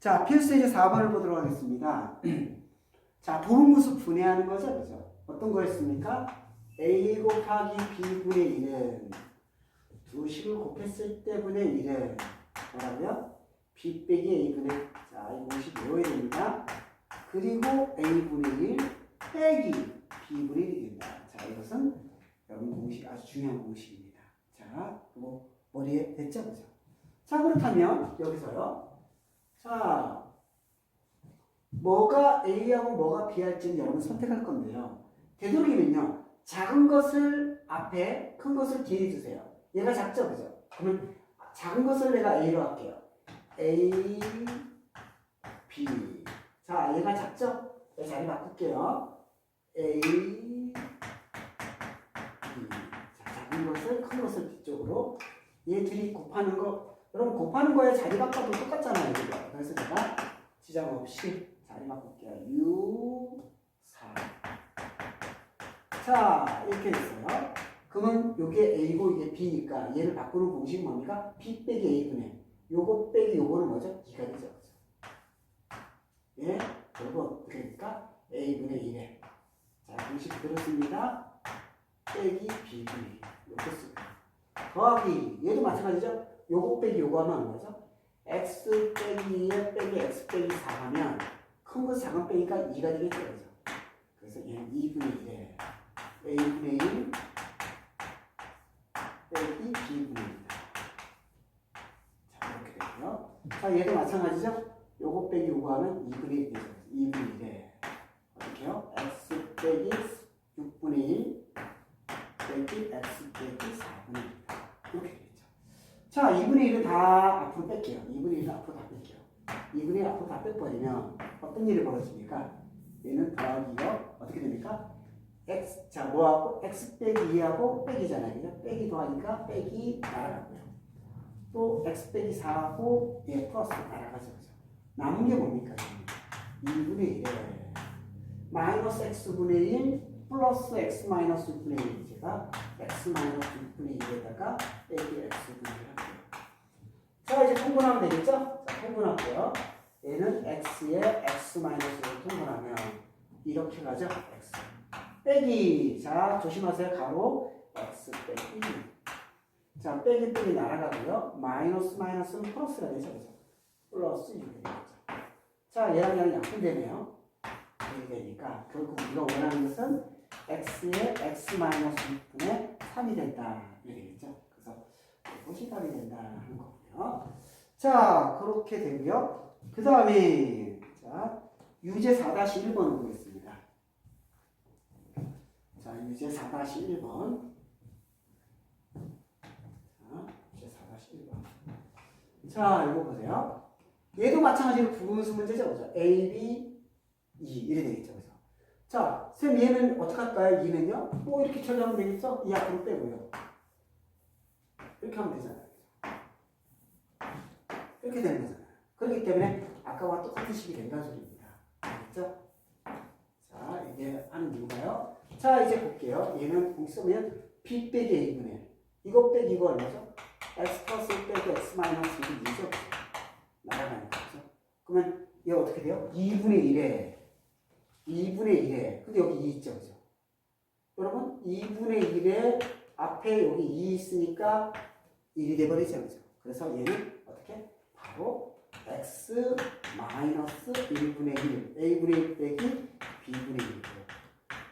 자, 필수 이제 4번을 보도록 하겠습니다. 자, 부분무수 분해하는 거죠, 그죠? 어떤 거였습니까? A 곱하기 B분의 1은 두 식을 곱했을 때 분의 1은 뭐라고요? B 빼기 A분의 자, 이 공식 외워야 됩니다. 그리고 A분의 1 빼기 B분의 1이 된다. 자, 이것은 여러분 공식 아주 중요한 공식입니다. 자, 그거 머리에 됐죠, 그죠? 자, 그렇다면 여기서요. 자, 뭐가 A하고 뭐가 B 할지는 여러분 선택할 건데요. 되도록이면요. 작은 것을 앞에, 큰 것을 뒤에 주세요. 얘가 작죠, 그죠? 그러면 작은 것을 내가 A로 할게요. A, B. 자, 얘가 작죠? 내 자리 바꿀게요. A, B. 자, 작은 것을, 큰 것을 뒤쪽으로. 얘 둘이 곱하는 거, 여러분 곱하는 거에 자리 바꿔도 똑같잖아요, 그죠? 그래서 제가 지장 없이 자리 바꿀게요. U, 4. 자, 이렇게 됐어요. 그러면 요게 A고 이게 B니까 얘를 바꾸는 공식은 뭡니까? B 빼기 A분의 요거 빼기 요거는 뭐죠? 2가 되죠. 예? 어떻게 됩니까? A분의 1에 자, 공식 씁니다. 빼기 B분의 1 이렇게 쓰고 더하기 얘도 마찬가지죠? 요거 빼기 요거 하면 뭐죠? X 빼기 2에 빼기 X 빼기 4 하면 큰 거 작은 빼기가 2가 되겠죠. 그죠? 그래서 얘는 2분의 1에 A분의 1 빼기 B분의 1. 자, 이렇게 되고요. 자, 얘도 마찬가지죠? 요거 빼기 요거 하면 2분의 1 되죠. 2분의 1에 어떻게요? X 빼기 6분의 1 빼기 X 빼기 4분의 1. 이렇게 되겠죠. 자, 2분의 1은 다 앞으로 뺄게요. 2분의 1은 앞으로 다 뺄게요. 2분의 1 앞으로 다 빼버리면 어떤 일이 벌어집니까? 얘는 더하기가 어떻게 됩니까? x 자 뭐하고 x 빼기 2하고 빼기잖아요. 그죠? 빼기 더하니까 빼기 날아가고요. 또 x 빼기 4하고 얘 플러스 날아가죠. 그죠? 남은 게 뭡니까? 2분의 1에 마이너스 x분의 1 플러스 x 마이너스 6분의 1 제가 x 마이너스 6분의 1에다가 빼기 x분의 1 이제 통분하면 되겠죠? 자 통분할게요. 얘는 x에 x 마이너스를 통분하면 이렇게 가죠. x 빼기 자 조심하세요. 가로 x 빼기 자 빼기 빼기 날아가고요. 마이너스 마이너스는 플러스가 되죠. 그죠? 플러스 6이 되겠죠. 자 얘랑 얘랑 약분되네요. 이렇게 되니까 결국 우리가 원하는 것은 x에 x 마이너스 6분의 3이 된다. 이렇게 되겠죠. 그래서 이것이 답이 된다 하는 거 자 그렇게 되고요. 그 다음에 자 유제 4-1번을 보겠습니다. 자 유제 4-1번 자 유제 4-1번 자 이거 보세요. 얘도 마찬가지로 부분수 문제죠. 그죠? A, B, 2 이래 되겠죠. 그죠? 자, 쌤 얘는 어떻게 할까요? 2는요? 뭐 이렇게 처리하면 되겠죠? 이 앞으로 빼고요. 이렇게 하면 되잖아요. 이렇게 되는 거잖아요. 그렇기 때문에 아까와 똑같은 식이 된다는 소리입니다. 알겠죠? 자, 이게 하는 이유가요. 자, 이제 볼게요. 얘는 공식 쓰면 B 빼기 A분의 1. 이거 빼기 이거 얼마죠? X 플러스 1 빼기 X 마이너스 1이 2죠? 나가는 거죠. 그러면 얘 어떻게 돼요? 2분의 1에 2분의 1에 근데 여기 2 있죠, 그죠? 여러분 2분의 1에 앞에 여기 2 있으니까 1이 돼버리죠, 그죠? 그래서 얘는 어떻게? 바로 x 마이너스 1분의 1 a분의 1 빼기 b분의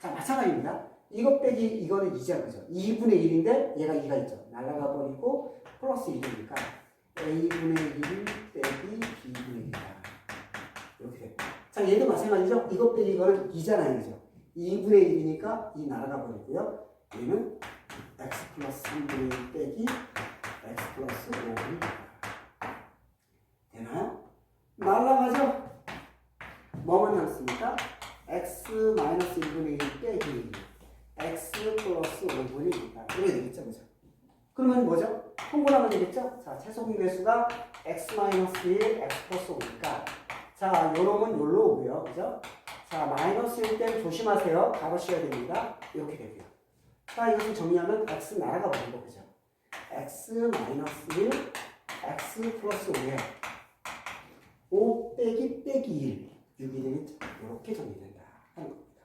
1자 마찬가지입니다. 이것 빼기 이거는 2죠, 그죠? 2분의 1인데 얘가 2가 있죠. 날아가 버리고 플러스 1이니까 a분의 1 빼기 b분의 1이다. 이렇게 됩니다. 자, 얘도 마찬가지죠? 이것 빼기 이거는 2잖아요. 그죠? 2분의 1이니까 2 날아가 버리고요. 얘는 x 플러스 3분의 1 빼기 x 플러스 5분의 1. 되나요? 날아가죠? 뭐만 남습니까? x 마이너스 1분의 1 빼기 x 플러스 5분의 1이다. 이렇게 되겠죠? 그죠? 그러면 뭐죠? 통분하면 되겠죠? 자, 최소 공배수가 x 마이너스 1, x 플러스 5니까 자, 요 놈은 요로 오고요. 그죠? 자, 마이너스 1 때는 조심하세요. 가로 씌워야 됩니다. 이렇게 되고요. 자, 이것을 정리하면 x 날아가 버리고, 그죠? x 마이너스 1, x 플러스 5에 5 빼기 빼기 1 6이 되겠죠? 이렇게 정리된다 하는 겁니다.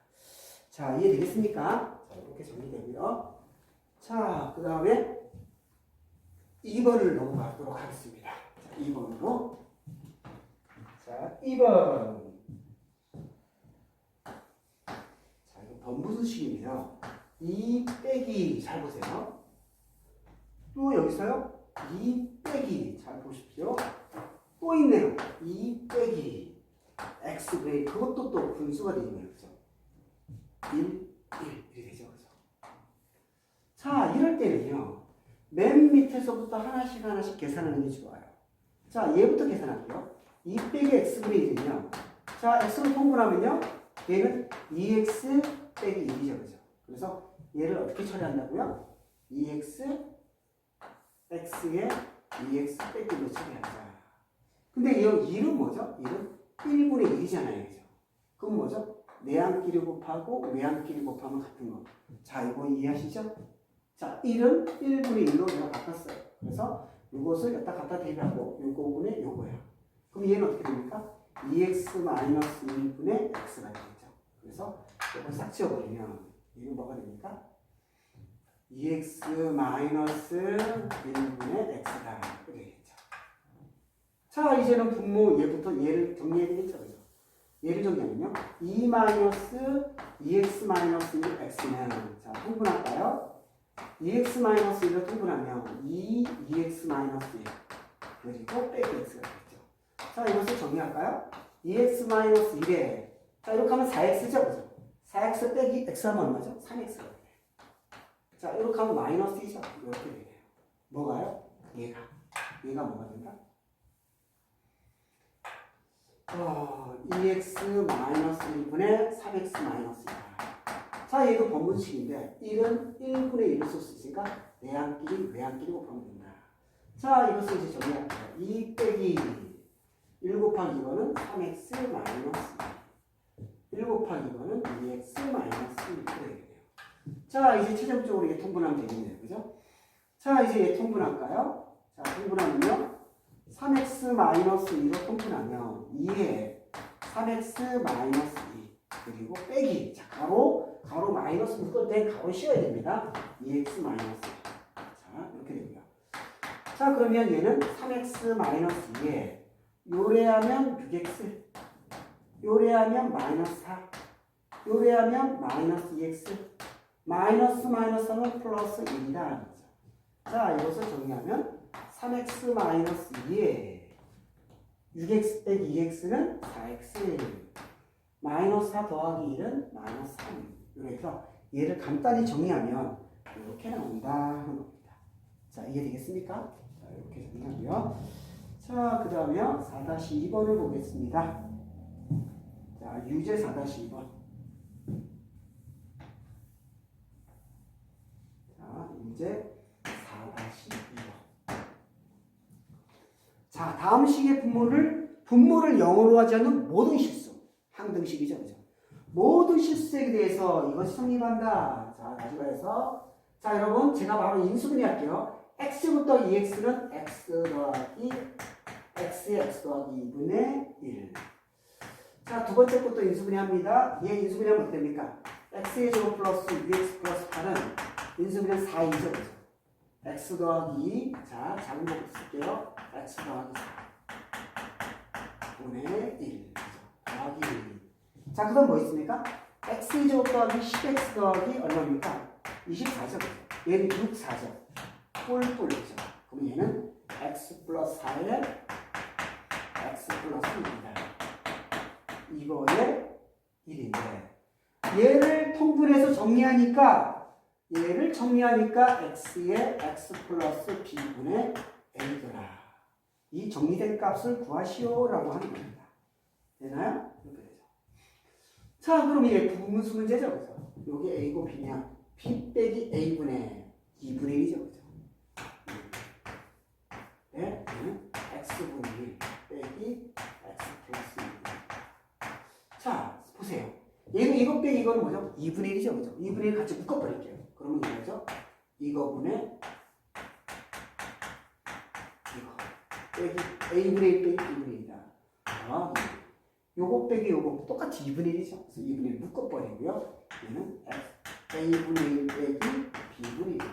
자 이해되겠습니까? 자 이렇게 정리되고요. 자그 다음에 2번을 넘어가도록 하겠습니다. 자 2번으로 자 2번 자 이거 번부수식이에요. 2 빼기 잘 보세요. 또 여기서요. 2 빼기 잘 보십시오. 또 있네요. 2 빼기 x 그레이 그것도 또 분수가 되네요. 그죠? 1, 1 이렇게 되죠. 그죠? 자 이럴 때는요. 맨 밑에서부터 하나씩 하나씩 계산하는 게 좋아요. 자 얘부터 계산할게요. 2 빼기 x 그레이는요. 자 x로 통분하면요. 얘는 2x 빼기 1이죠. 그죠? 그래서 얘를 어떻게 처리한다고요? 2x x에 2x 빼기 1로 처리하자. 근데 이 1은 뭐죠? 1은 1분의 1이잖아요. 그죠? 그럼 뭐죠? 내항끼리 곱하고 외항끼리 곱하면 같은 거. 자, 이거 이해하시죠? 자, 1은 1분의 1로 내가 바꿨어요. 그래서 이것을 여기다 갖다 대입하고 요거분의 요거야. 그럼 얘는 어떻게 됩니까? 2x 마이너스 1분의 x가 되겠죠. 그래서 이걸 싹 지워버리면 얘는 뭐가 됩니까? 2x 마이너스 1분의 x가 되겠죠. 자, 이제는 분모 얘부터 얘를 정리해야 되겠죠. 그죠? 얘를 정리하면요. 2 마이너스 2x 마이너스 1 x는 자, 통분할까요? 2x 마이너스 1을 통분하면 2 2x 마이너스 1 그리고 빼기 x가 되겠죠. 자, 이것을 정리할까요? 2x 마이너스 1에 자, 이렇게 하면 4x죠. 그죠? 4x 빼기 x 하면 얼마죠? 3x가 돼요. 자, 이렇게 하면 마이너스이죠. 이렇게 되네요. 뭐가요? 얘가. 얘가 뭐가 된다? 어, 2x 마이너스 1분의 3x 마이너스 1. 자, 얘도 번분식인데 1은 1분의 1을 쓸 수 있으니까 내항끼리 외항끼리 곱하면 된다. 자, 이것을 이제 정리할게요. 2 빼기 1 곱하기 2번은 3x 마이너스 2. 1 곱하기 2번은 2x 마이너스 1 되겠네요. 자, 이제 최종적으로 이게 통분하면 되겠네요. 그죠? 자, 이제 얘 통분할까요? 자, 통분하면요. 3x 마이너스 2로 통분하면 2에 3x 마이너스 2 그리고 빼기. 자 가로 가로 마이너스 묶을 때 가로 씌워야 됩니다. 2x 마이너스 2. 자 이렇게 되고요 자 그러면 얘는 3x 마이너스 2에 요래하면 6x 요래하면 마이너스 4 요래하면 마이너스 2x 마이너스 마이너스 하면 플러스 1이다. 자 이것을 정리하면 3x 마이너스 2에 6x 빼기 2x는 4x 마이너스 4 더하기 1은 마이너스 3 그래서 얘를 간단히 정리하면 이렇게 나온다 하는 겁니다. 자 이해되겠습니까? 자 이렇게 정리하고요. 자그 다음에 4-2번을 보겠습니다. 자 유제 4-2번 자 유제 4-2번 자, 다음 식의 분모를 분모를 영어로 하지 않는 모든 실수. 항등식이죠. 그죠? 모든 실수에 대해서 이것이 성립한다. 자, 가져가서 자, 여러분 제가 바로 인수분해 할게요. x부터 2x는 x 더하기 x의 x 더하기 2분의 1. 자, 두 번째 것도 인수분해 합니다. 얘 인수분해하면 어떻게 됩니까? x의 제곱 플러스 2x 플러스 8은 인수분해 4이죠. 그죠? x 더하기 2. 자, 작은 것부터 쓸게요. X 더하기 4. 분의 1. 더하기 1. 자, 그 다음 뭐 있습니까? x 제곱 더하기 10x 더하기 얼마입니까? 24죠. 얘는 6, 4죠. 뿔뿔이죠. 그럼 얘는 x 플러스 4에 x 플러스 1이다. 이거에 1인데 얘를 통분해서 정리하니까 얘를 정리하니까 x에 x 플러스 b분의 a더라. 이 정리된 값을 구하시오라고 하는 겁니다. 되나요? 이렇게 되죠. 자, 그럼 이게 분수 문제죠. 그래서 여기 a고 b냐? b 빼기 a분의 2분의 1이죠. 그죠? 네? x분의 1 빼기 x 플러스 1. 자, 보세요. 얘는 이것 빼기 이거는 뭐죠? 2분의 1이죠. 그죠? 2분의 1 같이 묶어버릴게요. 그러면 이거죠? 이거분의 이거 빼기 a분의 1 빼기 b분의 1이다. 더하기 요거 빼기 요거 똑같이 2분의 1이죠. 그래서 2분의 1 묶어버리고요. 얘는 x a분의 1 빼기 b분의 1입니다.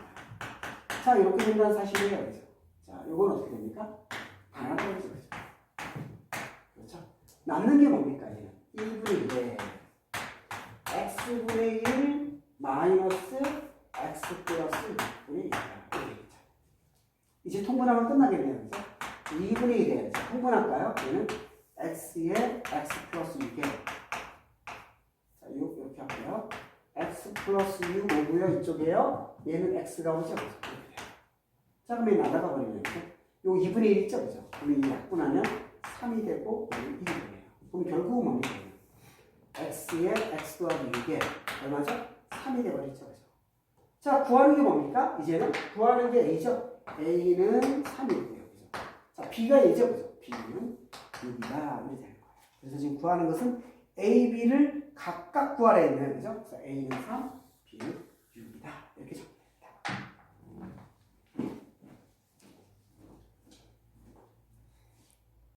자 이렇게 된다는 사실이에요. 그죠? 자 요건 어떻게 됩니까? 반환하는 거죠. 그렇죠? 남는 게 뭡니까? 얘는 1분의 1에 x분의 1 마이너스 x 플러스 6분의 1이다. 이제 통분하면 끝나겠네요. 그죠? 2분의 1에 통분할까요? 얘는 x에 x 플러스 6에 자, 6 이렇게 할게요. x 플러스 6 오고요. 이쪽에요. 얘는 x가 오죠. 자, 그러면 나가가 버리면 이렇게. 요 2분의 1 있죠. 그죠? 그럼 이 약분 하면 3이 되고 얘는 1이 되네요. 그럼 결국은 뭡니까? x에 x 더하기 6에 얼마죠? 3이 돼버리죠. 그죠? 자, 구하는 게 뭡니까? 이제는 구하는 게 a죠. a는 3이고요. 자, b가. 그죠? b는 6이다. 이렇게 되는 거예요. 그래서 지금 구하는 것은 a, b를 각각 구하라 했네요. 그죠? a는 3, b는 6이다. 이렇게 적고